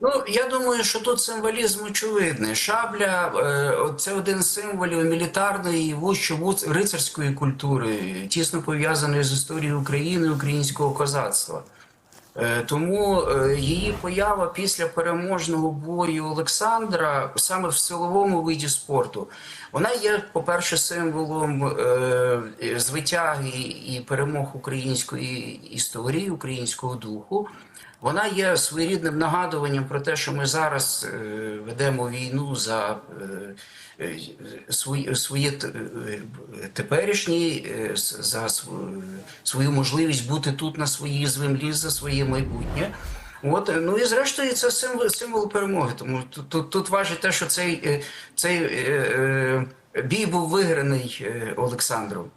Ну, я думаю, що тут символізм очевидний. Шабля е, це один з символів мілітарної вущо рицарської культури, тісно пов'язаної з історією України, українського козацтва. Е, Тому е, її поява після переможного бою Олександра саме в силовому виді спорту, вона є, по-перше, символом е, звитяги і перемог української історії, українського духу. Вона є своєрідним нагадуванням про те, що ми зараз ведемо війну за своє теперішнє, за свою можливість бути тут на своїй землі, за своє майбутнє. От, е, ну і зрештою, це символ, символ перемоги. Тому тут, тут, важить те, що цей, е, цей е, е, бій був виграний е, Олександром.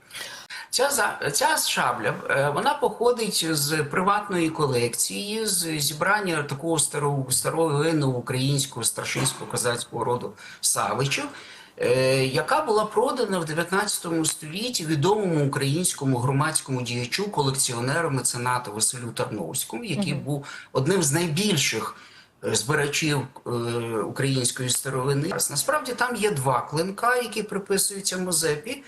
Ця за ця шабля е, вона походить з приватної колекції, з зібрання такого старого старого українського старшинського козацького роду Савичів, е, яка була продана в 19 столітті відомому українському громадському діячу, колекціонеру меценату Василю Тарновському, який був одним з найбільших е, збирачів української старовини. Насправді там є два клинка, які приписуються Мозепі.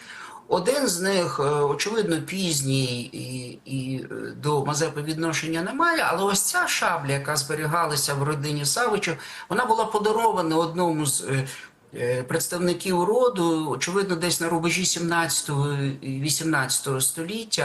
Один з них, е, очевидно, пізній і, і е, до Мазепи відношення немає, але ось ця шабля, яка зберігалася в родині Савичів, вона була подарована одному з е, представників роду, очевидно, десь на рубежі 17 і 18 століття.